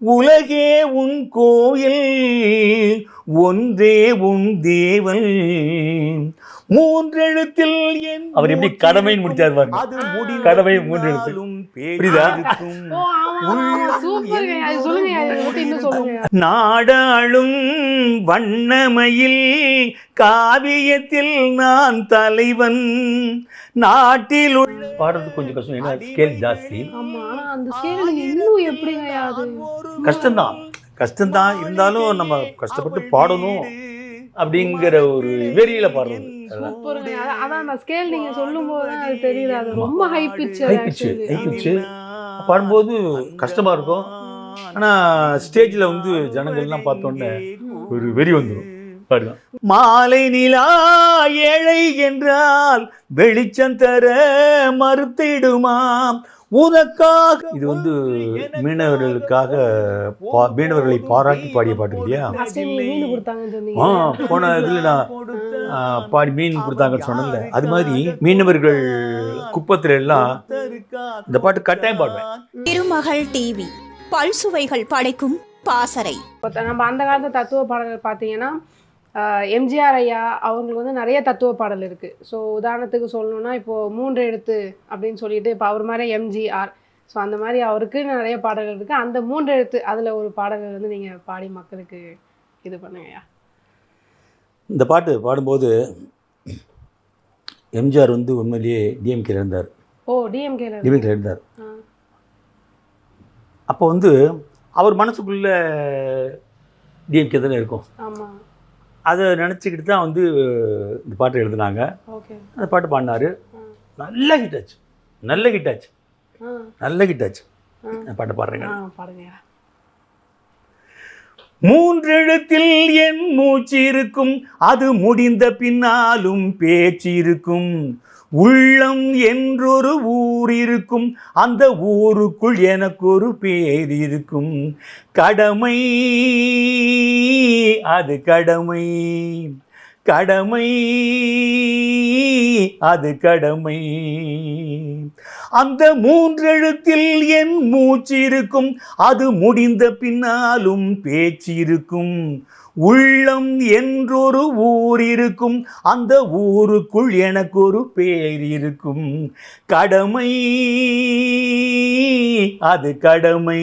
உலகே உன் கோயில் ஒன்றே உன் தேவன் மூன்றெழுத்தில் என் அவர் எப்படி கடமைன்னு பாருங்க. அது முடிந்த கடமை மூன்று நாடாளும் வண்ணமயில் காவியத்தில் நான் தலைவன். நாட்டில் உள்ள பாடுறது கொஞ்சம் கஷ்டம். ஏன்னா ஸ்கேல் ஜாஸ்தி. கஷ்டம்தான். கஷ்டம்தான். இருந்தாலும் நம்ம கஷ்டப்பட்டு பாடணும் அப்படிங்கிற ஒரு வெறியில பாடுறது. சூப்பருங்க. அதான் அதான் அந்த ஸ்கேல் நீங்க சொல்லும் போது அது தெரியுது. அது ரொம்ப high pitch high pitch high pitch பாடும்போது கஷ்டமா இருக்கும். ஆனா ஸ்டேஜ்ல வந்து ஜனங்கள்லாம் பார்த்தோன்னே ஒரு வெறி வந்துடும் மாலை நிலா ஏழை என்றால் வெளிச்சம் தர மறுத்திடுமாம். உனக்காக இது வந்து மீனவர்களுக்காக பா- மீனவர்களை பாராட்டி பாடிய பாட்டு இல்லையா? லாஸ்ட் டைம் மீன் கொடுத்தாங்கன்னு சொன்னீங்க. ஆ போன இதில் நான் பாடி மீன் கொடுத்தாங்கன்னு சொன்னேன்ல. அது மாதிரி மீனவர்கள் குப்பத்துல எல்லாம் இந்த பாட்டு கட்டாயம் பாடுவேன். திருமகள் டிவி பல்சுவைகள் படைக்கும் பாசறை. நம்ம அந்த காலத்து தத்துவ பாடல்கள் பார்த்தீங்கன்னா எம்ஜிஆர் ஐயா அவங்களுக்கு வந்து நிறைய தத்துவ பாடல் இருக்கு. ஸோ உதாரணத்துக்கு சொல்லணும்னா இப்போ மூன்று எழுத்து அப்படின்னு சொல்லிட்டு இப்போ அவர் மாதிரி எம்ஜிஆர். ஸோ அந்த மாதிரி அவருக்கு நிறைய பாடல்கள் இருக்கு. அந்த மூன்று எழுத்து அதில் ஒரு பாடல்கள் வந்து நீங்க பாடி மக்களுக்கு இது பண்ணுங்கய்யா இந்த பாட்டு பாடும்போது எம்ஜிஆர் வந்து உண்மையிலேயே டிஎம்கேல இருந்தார். ஓ டிஎம்கேல டிஎம்கேல இருந்தார். அப்போ வந்து அவர் மனசுக்குள்ள டிஎம்கே தானே இருக்கும். அதை நினச்சிக்கிட்டு தான் வந்து இந்த பாட்டை எழுதினாங்க. அந்த பாட்டு பாடினாரு. நல்ல ஹிட் ஆச்சு. நல்ல ஹிட் ஆச்சு. நல்ல ஹிட் ஆச்சு. பாட்டை பாடுறேங்க. மூன்றெழுத்தில் என் மூச்சு இருக்கும் அது முடிந்த பின்னாலும் பேச்சு இருக்கும் உள்ளம் என்றொரு ஊர் இருக்கும் அந்த ஊருக்குள் எனக்கு ஒரு பேர் இருக்கும் கடமை அது கடமை. கடமை. அது கடமை. அந்த மூன்றெழுத்தில் என் மூச்சு இருக்கும். அது முடிந்த பின்னாலும் பேச்சு இருக்கும். உள்ளம் என்றொரு ஊர் இருக்கும். அந்த ஊருக்குள் எனக்கு ஒரு பேர் இருக்கும். கடமை. அது கடமை.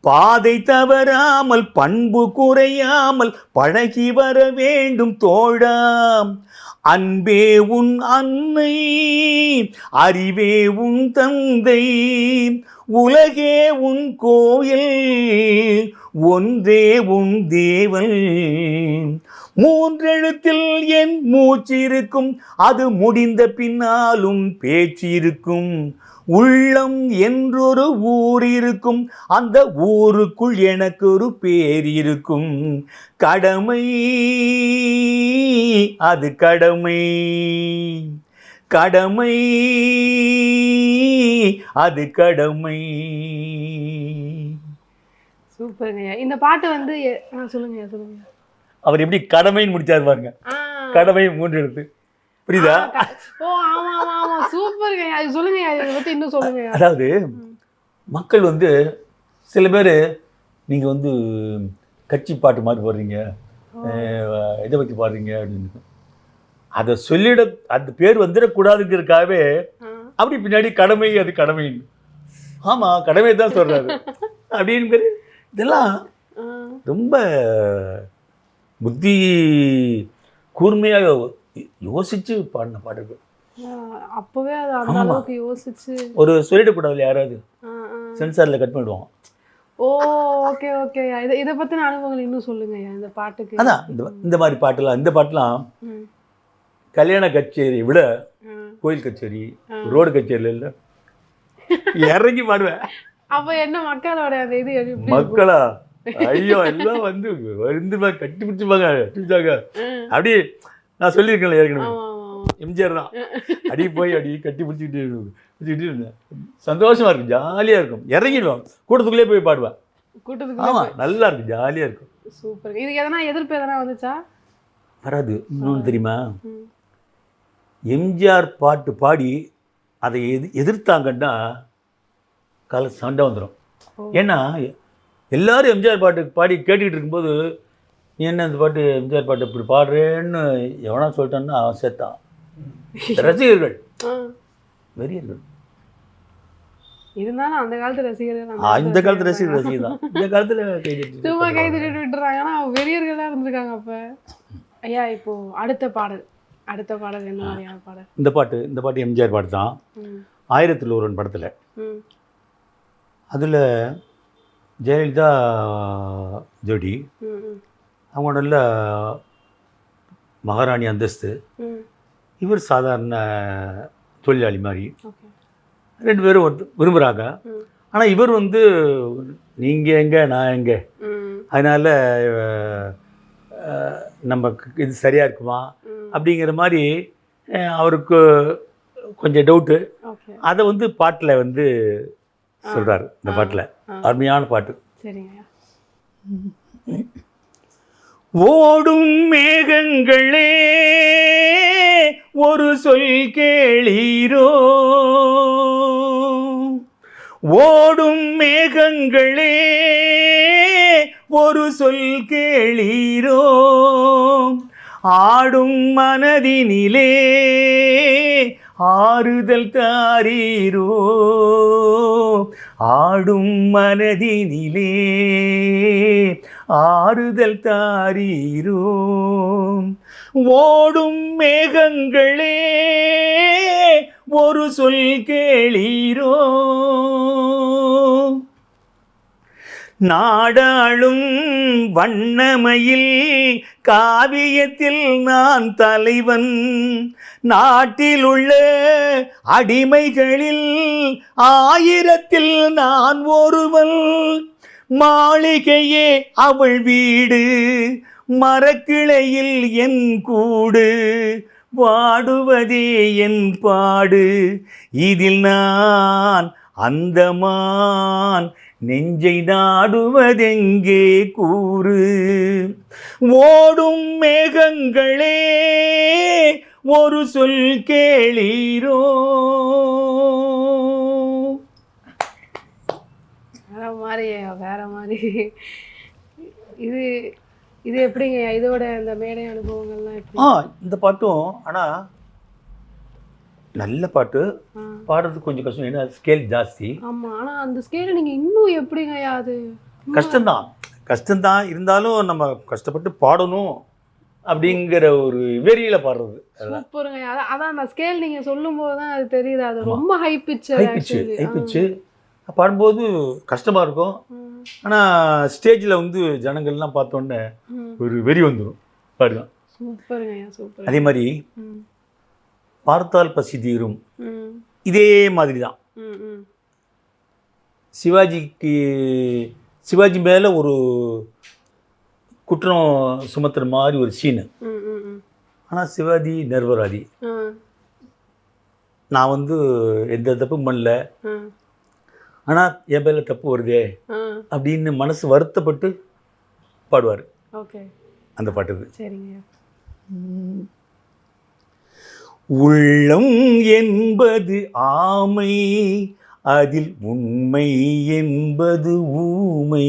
பாதை தவறாமல் பண்பு குறையாமல் பழகி வர வேண்டும் தோழாம். அன்பே உன் அன்னை அறிவே உன் தந்தை உலகே உன் கோயில் ஒன்றே உன் தேவன் மூன்றெழுத்தில் என் மூச்சிருக்கும் அது முடிந்த பின்னாலும் பேச்சிருக்கும். உள்ளம் என்றொரு ஊர் இருக்கும். அந்த ஊருக்குள் எனக்கு ஒரு பேர் இருக்கும். கடமை அது கடமை. கடமை அது கடமை. சூப்பருங்கய்யா இந்த பாட்டு வந்து சொல்லுங்கய்யா சொல்லுங்க அவர் எப்படி கடமைன்னு முடிச்சார் பாருங்க. கடமை மூன்று எழுத்து. புரியுதா? ஓ ஆமா ஆமா ஆமா. சூப்பருங்கய்யா அது சொல்லுங்கய்யா இதை பத்தி இன்னும் சொல்லுங்கய்யா அதாவது மக்கள் வந்து சில பேர் நீங்கள் வந்து கட்சி பாட்டு மாதிரி பாடுறீங்க இதை பற்றி பாடுறீங்க அப்படின்னு. அதை சொல்லிட அந்த பேர் வந்துடக்கூடாதுங்கிறதுக்காகவே. அப்படி பின்னாடி கடமை அது கடமைன்னு ஆமாம் கடமை தான் சொல்கிறாரு அப்படின்னு இதெல்லாம் ஆ. ரொம்ப புத்தி கூர்மையாக யோசிச்சு பாடின பாடல்கள். அப்பவே அது அந்த. அளவுக்கு யோசிச்சு. ஒரு சொல்லிடக்கூடாது யாராவது ஆ, ஆ. சென்சாரில் கட் பண்ணிடுவாங்க ஓ ஓகே ஓகே. இதை இதை பத்தின அனுபவங்கள் இன்னும் சொல்லுங்கய்யா இந்த பாட்டுக்கு. அதான் இந்த இந்த மாதிரி பாட்டுலாம் இந்த பாட்டுலாம் கல்யாண கச்சேரி விட. கோயில் கச்சேரி. ரோடு கச்சேரியில் இல்லை. இறங்கி பாடுவேன். அப்ப என்ன மக்களோட அந்த இது? மக்களா? ஐயோ எல்லாம் வந்து வந்து கட்டி பிடிச்சிப்பாங்க பிடிச்சாங்க அப்படி நான் சொல்லியிருக்கேன்ல ஏற்கனவே. எம்ஜிஆர் தான். அடி போய் அடி கட்டி பிடிச்சிக்கிட்டு பிடிச்சிக்கிட்டு இருந்தேன். சந்தோஷமா இருக்கும் ஜாலியா இருக்கும். இறங்கிடுவேன். கூட்டத்துக்குள்ளே போய் பாடுவேன். கூட்டத்துக்கு ஆமா நல்லா இருக்கும் ஜாலியா இருக்கும். சூப்பர். இதுக்கு எதனா எதிர்ப்பு எதனா வந்துச்சா? வராது. இன்னொன்று தெரியுமா. எம்ஜிஆர் பாட்டு பாடி அதை எது எதிர்த்தாங்கன்னா கால சண்டை வந்துடும். ஏன்னா எல்லாரும் எம்ஜிஆர் பாட்டு பாடி கேட்டுக்கிட்டு இருக்கும்போது நீ என்ன இந்த பாட்டு எம்ஜிஆர் பாட்டு இப்படி பாடுறேன்னு எவனா சொல்லிட்டான்னா அவன் சேர்த்தான். ரசிகர்கள். வெறியர்கள். இருந்தாலும் அந்த காலத்து ரசிகர்கள் இந்த காலத்து ரசிகர் ரசிகர் தான். இந்த காலத்தில் சும்மா கை தட்டிட்டு விட்டுறாங்க. ஆனா அவங்க வெறியர்களா இருந்திருக்காங்க அப்ப. ஐயா இப்போ அடுத்த பாடல். அடுத்த பாடல் என்ன மாதிரியான பாடல்? இந்த பாட்டு இந்த பாட்டு எம்ஜிஆர் பாட்டு தான். ஆயிரத்தில் ஒருவன் படத்தில். அதில் ஜெயலலிதா ஜோடி. அவங்க நல்ல மகாராணி அந்தஸ்து இவர் சாதாரண தொழிலாளி மாதிரி. ரெண்டு பேரும் விரும்புகிறாங்க ஆனால் இவர் வந்து நீங்கள் எங்கே நான் எங்கே? அதனால் நமக்கு இது சரியாக இருக்குமா? அப்படிங்கிற மாதிரி அவருக்கு கொஞ்சம் டவுட்டு. அதை வந்து பாட்டில் வந்து சொல்கிறார் இந்த பாட்டில். அருமையான பாட்டு. சரிங்க ஓடும் மேகங்களே ஒரு சொல் கேளீரோ? ஓடும் மேகங்களே ஒரு சொல் கேளீரோ? ஆடும் மனதினிலே ஆறுதல் தாரீரோ? ஆடும் மனதினிலே ஆறுதல் தாரீரோம். ஓடும் மேகங்களே ஒரு சொல் கேளீரோ நாடாளும் வண்ணமையில் காவியத்தில் நான் தலைவன். நாட்டில் உள்ள அடிமைகளில் ஆயிரத்தில் நான் ஒருவன். மாளிகையே அவள் வீடு மரக்கிளையில் என் கூடு வாடுவதே என் பாடு. இதில் நான் அந்தமான் நெஞ்சை நாடுவதெங்கே கூறு? ஓடும் மேகங்களே ஒரு சொல் கேளீரோ? வேற மாதிரி வேற மாதிரி. இது இது எப்படிங்க? இதோட இந்த மேடை அனுபவங்கள்லாம் ஆ இந்த பாட்டும் ஆனால் நல்ல பாட்டு. ஆ. பாடுறதுக்கு கொஞ்சம் கஷ்டம் ஏன்னா ஸ்கேல் ஜாஸ்தி. ஆமா ஆனா அந்த ஸ்கேல நீங்க இன்னும் எப்படிங்க அது? கஷ்டம்தான். கஷ்டம்தான். இருந்தாலும் நம்ம கஷ்டப்பட்டு பாடணும் அப்படிங்கிற ஒரு வெறியில் பாடுறது. சூப்பருங்க. அதான் அந்த ஸ்கேல் நீங்க சொல்லும் போது தான் அது தெரியுது. அது. ரொம்ப high pitch high pitch high pitch பாடும்போது கஷ்டமாக இருக்கும். ஆனால் ஸ்டேஜில் வந்து ஜனங்கள்லாம் பார்த்தோன்னே ஒரு வெறி வந்துடும் பாடுவேன் அதே மாதிரி பார்த்தால் பசி தீரும். இதே மாதிரி தான். சிவாஜிக்கு சிவாஜி மேலே ஒரு குற்றம் சுமத்துற மாதிரி ஒரு சீனு ஆனால் சிவாஜி நிர்வராதி நான் வந்து எந்த தப்பும் பண்ணல. ஆனால் என் பேரில் தப்பு வருதே? அப்படின்னு மனசு வருத்தப்பட்டு பாடுவார். ஓகே. அந்த பாட்டுக்கு சரிங்க. உள்ளம் என்பது ஆமை அதில் உண்மை என்பது ஊமை.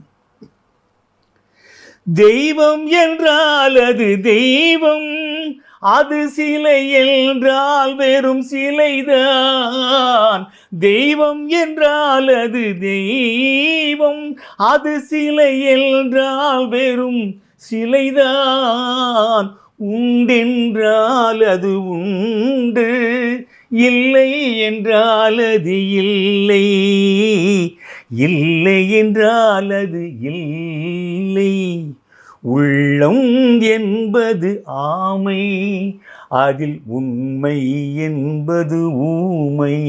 தெய்வம் என்றால் அது தெய்வம். அது சிலை என்றால் வெறும் சிலைதான். தெய்வம் என்றால் அது தெய்வம். அது சிலை என்றால் வெறும் சிலைதான். உண்டென்றால் அது உண்டு. இல்லை என்றால் அது இல்லை. இல்லை என்றால் அது இல்லை. உள்ளம் என்பது ஆமை அதில் உண்மை என்பது ஊமை.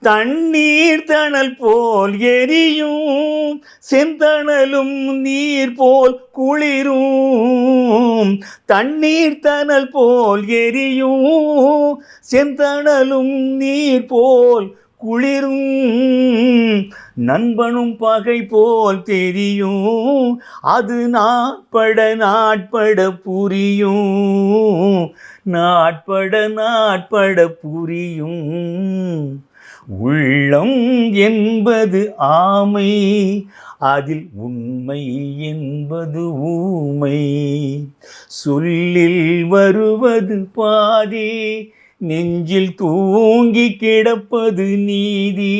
தண்ணீர் தணல் போல் எரியும் செந்தணலும் நீர் போல் குளிரும். தண்ணீர் தணல் போல் எரியும் செந்தணலும் நீர் போல் குளிரும் நண்பனும் பகை போல் தெரியும். அது நாட்பட நாட்பட புரியும். நாட்பட நாட்பட புரியும். உள்ளம் என்பது ஆமை அதில் உண்மை என்பது ஊமை. சொல்லில் வருவது பாதி நெஞ்சில் தூங்கி கிடப்பது நீதி.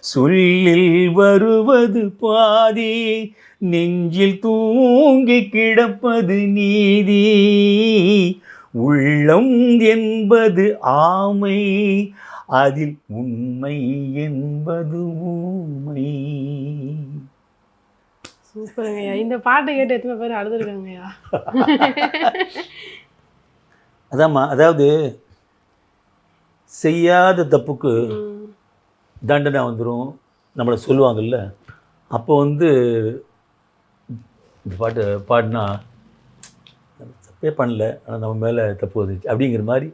சொல்லில் வருவது பாதி. நெஞ்சில் தூங்கி கிடப்பது நீதி. உள்ளம் என்பது ஆமை. அதில் உண்மை என்பது ஊமை. சூப்பருங்கய்யா. இந்த பாட்டை கேட்டு எத்தனை பேர் அழுதுருக்காங்கய்யா? அதாம்மா அதாவது செய்யாத தப்புக்கு. தண்டனை வந்துடும் நம்மளை சொல்லுவாங்கல்ல அப்போ வந்து இந்த பாட்டு பாடினா தப்பே பண்ணல ஆனால் நம்ம மேலே தப்பு வந்துச்சு அப்படிங்கிற மாதிரி.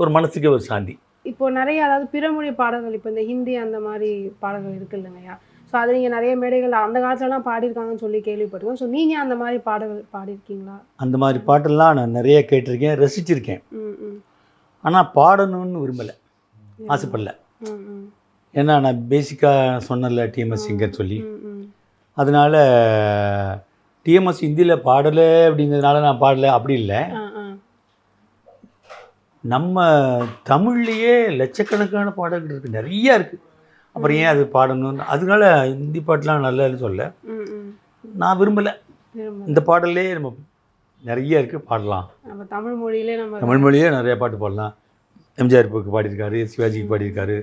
ஒரு மனசுக்கே ஒரு சாந்தி இப்போ நிறைய அதாவது பிறமொழி பாடல்கள் இப்போ இந்த ஹிந்தி அந்த மாதிரி பாடல்கள் இருக்கு இல்லைங்கய்யா ஸோ அது நீங்கள் நிறைய மேடைகள் அந்த காலத்துலலாம் பாடியிருக்காங்கன்னு சொல்லி கேள்விப்பட்டிருக்கோம். ஸோ நீங்கள் அந்த மாதிரி பாடல்கள் பாடியிருக்கீங்களா? அந்த மாதிரி பாட்டெல்லாம் நான் நிறைய கேட்டிருக்கேன் ரசிச்சிருக்கேன். ஆனால் பாடணும்னு விரும்பலை. ஆசைப்படல. ஏன்னா நான் பேசிக்காக சொன்னல டிஎம்எஸ் சிங்கர் சொல்லி. அதனால் டிஎம்எஸ் ஹிந்தியில் பாடலை அப்படிங்கிறதுனால நான் பாடலை. அப்படி இல்லை. நம்ம தமிழ்லேயே லட்சக்கணக்கான பாடல்கள் இருக்குது நிறையா இருக்குது அப்புறம் ஏன் அது பாடணும்னு? அதனால ஹிந்தி பாட்டெலாம் நல்லதுன்னு சொல்ல. நான் விரும்பலை. இந்த பாடல்லே நம்ம நிறைய இருக்குது பாடலாம். நம்ம தமிழ் மொழியிலே நம்ம தமிழ் மொழியே நிறைய பாட்டு பாடலாம். எம்ஜிஆர் பாடியிருக்காரு சிவாஜிக்கு பாடியிருக்காரு.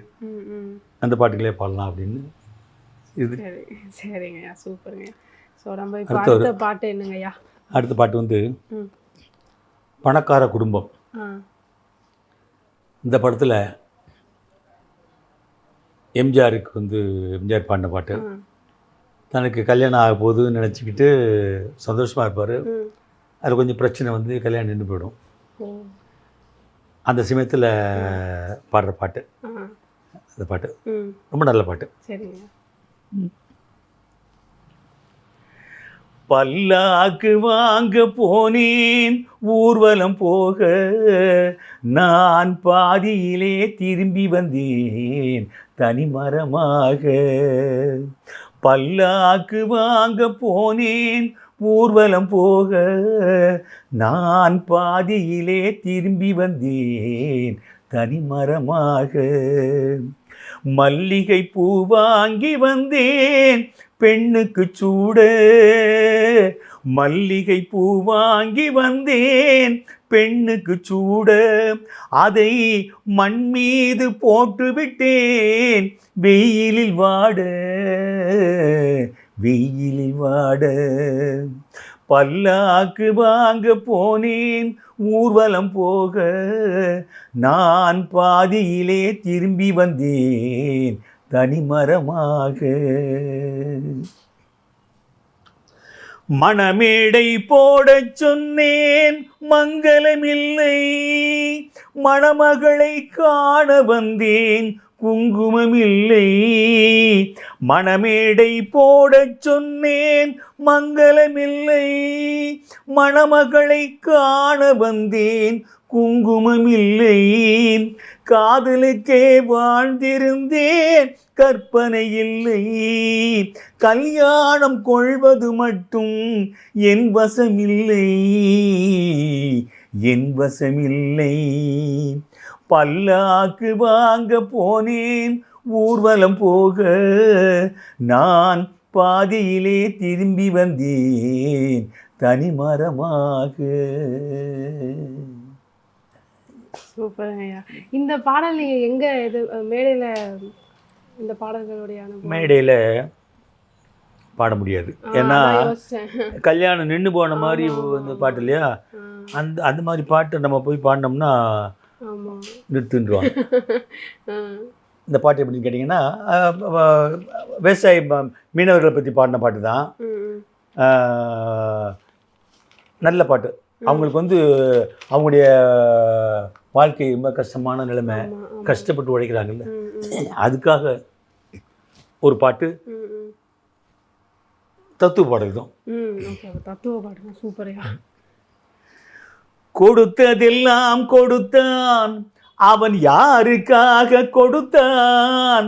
அந்த பாட்டுகளே பாடலாம் அப்படின்னு இது. சரி சரிங்கய்யா சூப்பருங்க. ஸோ நம்ம அடுத்த பாட்டு என்னங்கய்யா? அடுத்த பாட்டு வந்து பணக்கார குடும்பம். இந்த படத்தில் எம்ஜிஆருக்கு வந்து எம்ஜிஆர் பாடின பாட்டு. தனக்கு கல்யாணம் ஆக போகுதுன்னு நினச்சிக்கிட்டு சந்தோஷமாக இருப்பார். அதில் கொஞ்சம் பிரச்சனை வந்து கல்யாணம் நின்று போயிடும். அந்த சமயத்தில் பாடுற பாட்டு. அந்த பாட்டு. ரொம்ப நல்ல பாட்டு. சரிங்க. பல்லாக்கு வாங்க போனேன். ஊர்வலம் போக நான் பாதியிலே திரும்பி வந்தேன். தனிமரமாக பல்லாக்கு வாங்க போனேன். ஊர்வலம் போக நான் பாதியிலே திரும்பி வந்தேன். தனிமரமாக மல்லிகை பூ வாங்கி வந்தேன். பெண்ணுக்கு சூடு. மல்லிகை பூ வாங்கி வந்தேன் பெண்ணுக்கு சூடு. அதை மண் மீது போட்டு விட்டேன் வெயிலில் வாட வெயிலில் வாட. பல்லாக்கு வாங்க போனேன் ஊர்வலம் போக. நான் பாதியிலே திரும்பி வந்தேன் தனிமரமாக. மணமேடை போடச் சொன்னேன் மங்களமில்லை. மணமகளை காண வந்தேன் குங்குமமில்லை. மணமேடை போடச் சொன்னேன் மங்களமில்லை. மணமகளை காண வந்தேன் குங்குமமில்லை காதலுக்கே வாழ்ந்திருந்தேன். கற்பனை இல்லை கல்யாணம் கொள்வது மட்டும் என் வசமில்லை என் வசமில்லை பல்லாக்கு வாங்க போனேன். ஊர்வலம் போக நான் பாதியிலே திரும்பி வந்தேன். தனிமரமாக. சூப்பருங்க ஐயா. இந்த பாடல் நீங்க எங்க இது மேடையில இந்த பாடல்களுடைய மேடையில் பாட முடியாது. ஏன்னா. கல்யாணம் நின்று போன மாதிரி ஆமா. பாட்டு இல்லையா? அந்த அந்த மாதிரி பாட்டு நம்ம போய் பாடினோம்னா ஆ, இந்த பாட்டு எப்படின்னு கேட்டிங்கன்னா விவசாய மீனவர்களை பற்றி பாடின பாட்டு தான். நல்ல பாட்டு. அவங்களுக்கு வந்து அவங்களுடைய வாழ்க்கை ரொம்ப கஷ்டமான நிலைமை. கஷ்டப்பட்டு உழைக்கிறாங்கல்ல. அதுக்காக ஒரு பாட்டு. தத்துவ பாடல் தான். தத்துவ பாடுங்க சூப்பரையா கொடுத்ததெல்லாம் கொடுத்தான். அவன் யாருக்காக கொடுத்தான்?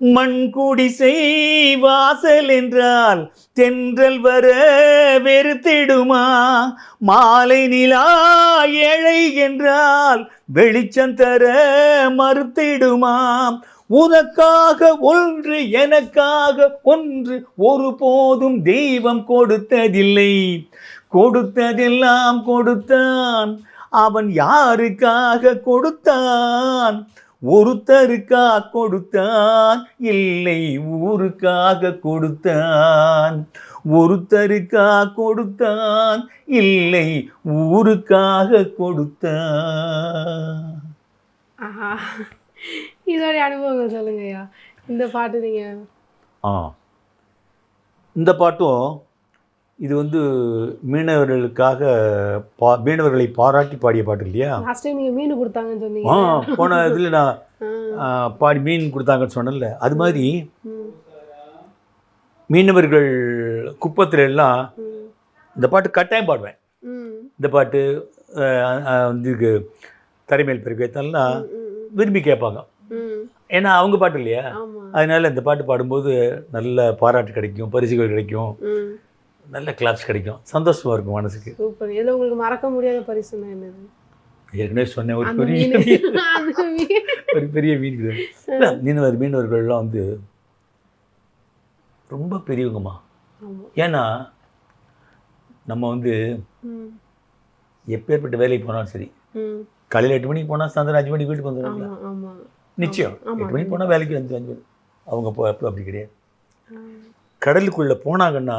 மண்குடிசை வாசல் என்றால் தென்றல் வர வெறுத்திடுமா? மாலை நிலா ஏழை என்றால் வெளிச்சம் தர மறுத்திடுமாம் உனக்காக ஒன்று எனக்காக ஒன்று ஒருபோதும் தெய்வம் கொடுத்ததில்லை. கொடுத்ததெல்லாம் கொடுத்தான். அவன் யாருக்காக கொடுத்தான்? ஒருத்தருக்கா கொடுத்தான் இல்லை ஊருக்காக கொடுத்தான். ஒருத்தருக்கா கொடுத்தான் இல்லை ஊருக்காக கொடுத்தான். இதோடைய அனுபவங்கள் சொல்லுங்க ஐயா இந்த பாட்டு நீங்க ஆ. இந்த பாட்டும் இது வந்து மீனவர்களுக்காக பா மீனவர்களை பாராட்டி பாடிய பாட்டு இல்லையா? மீன் கொடுத்தாங்கன்னு ஆ போன இதில் நான் பாடி மீன் கொடுத்தாங்கன்னு சொன்னேன்ல. அது மாதிரி மீனவர்கள் குப்பத்துல எல்லாம் இந்த பாட்டு கட்டாயம் பாடுவேன். இந்த பாட்டு இதுக்கு தரைமேல் பெருக்கத்தெல்லாம் விரும்பி கேட்பாங்க. ஏன்னா அவங்க பாட்டு இல்லையா? அதனால இந்த பாட்டு பாடும்போது நல்ல பாராட்டு கிடைக்கும் பரிசுகள் கிடைக்கும். நல்ல கிளாப்ஸ் கிடைக்கும். சந்தோஷமா இருக்கும் மனசுக்கு. சூப்பர். இதுல உங்களுக்கு மறக்க முடியாத பரிசுனா என்னது? ஏற்கனவே சொன்னேன் ஒரு பெரிய ஒரு பெரிய மீன். இல்ல, மீனவர் மீனவர்கள்லாம் வந்து ரொம்ப பெரியவங்கம்மா. ஏன்னா நம்ம வந்து எப்பேற்பட்ட வேலைக்கு போனாலும் சரி காலையில் எட்டு மணிக்கு போனால் சாயந்தரம் அஞ்சு மணிக்கு வீட்டுக்கு வந்துடுவாங்களா நிச்சயம். எட்டு மணிக்கு போனால் வேலைக்கு அஞ்சு அஞ்சு அவங்க போ அப்போ அப்படி கிடையாது. கடலுக்குள்ளே போனாங்கன்னா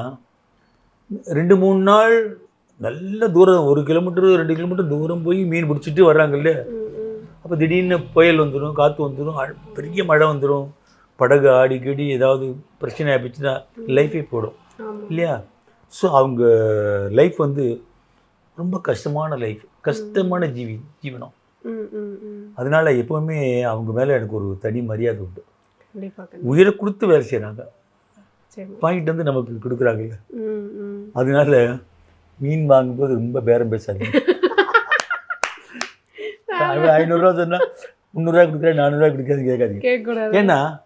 ரெண்டு மூணு நாள் நல்ல தூரம் ஒரு கிலோமீட்டர் ரெண்டு கிலோமீட்டர் தூரம் போய் மீன் பிடிச்சிட்டு வர்றாங்கல்ல. அப்போ திடீர்னு புயல் வந்துடும் காற்று வந்துடும் பெரிய மழை வந்துடும் படகு ஆடி கடி ஏதாவது பிரச்சனை ஆயிடுச்சுன்னா லைஃபே போடும் இல்லையா? ஸோ அவங்க லைஃப் வந்து ரொம்ப கஷ்டமான லைஃப் கஷ்டமான ஜீவி ஜீவனம். அதனால எப்போவுமே அவங்க மேலே எனக்கு ஒரு தனி மரியாதை உண்டு. உயிரை கொடுத்து வேலை செய்கிறாங்க வாங்கிட்டு வந்து நமக்கு கொடுக்குறாங்கல்ல? அதனால மீன் வாங்கும்போது ரொம்ப பேரம் பேசாதீங்க. ஐநூறுரூவா சொன்னா முந்நூறுரூவா கொடுக்குறேன் நானூறுரூவா கொடுக்காது கேட்காதீங்க. ஏன்னா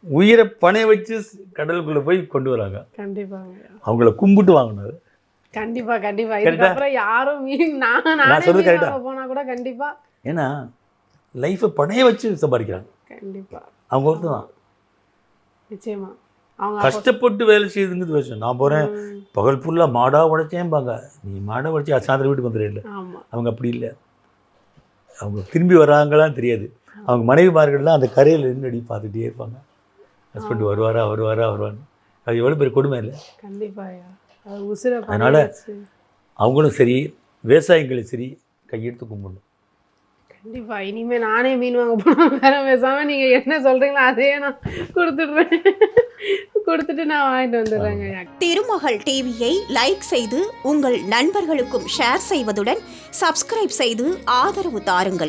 உயிரை பணைய வச்சு கடலுக்குள்ளே போய் கொண்டு வராங்க. கண்டிப்பாங்க அவங்கள கும்பிட்டு வாங்கினது. கண்டிப்பா கண்டிப்பா. Correct ஆ? இதுக்கப்புறம் யாரும் மீன் நான் நானே சொல்றது மீன் correct ஆ? வாங்க போனா கூட கண்டிப்பா. ஏன்னா லைஃப்பை பணைய வச்சு சம்பாதிக்கிறாங்க. கண்டிப்பா. அவங்க ஒருத்தர் தான். நிச்சயமா. அவங்க அப்போ- கஷ்டப்பட்டு வேலை செய்யுதுங்கிறது விஷயம். நான் போகிறேன் பகல் ஃபுல்லாக மாடாக உடைச்சேன்பாங்க நீ மாடை உடைச்சி சாயந்தரம் வீட்டுக்கு வந்துடுறேன் அவங்க அப்படி இல்லை. அவங்க திரும்பி வராங்களான்னு தெரியாது. அவங்க மனைவிமார்கள்லாம் அந்த கரையில் நின்று அடி பார்த்துட்டே இருப்பாங்க. ஹஸ்பண்ட் வருவாரா வருவாரா வருவான்னு. அது எவ்வளோ பெரிய கொடுமை இல்லை. கண்டிப்பா ஐயா. அது உசுர அதனால அவங்களும் சரி விவசாயிகளும் சரி கையெடுத்து கும்பிடணும். கண்டிப்பா. இனிமே நானே மீன் வாங்க போனா வேற பேசாம நீங்க என்ன சொல்றீங்களோ அதே நான் கொடுத்துடுறேன். கொடுத்துட்டு நான் வாங்கிட்டு வந்துடுறேங்க. திருமகள் டிவியை லைக் செய்து உங்கள் நண்பர்களுக்கும் ஷேர் செய்வதுடன் சப்ஸ்கிரைப் செய்து ஆதரவு தாருங்கள்.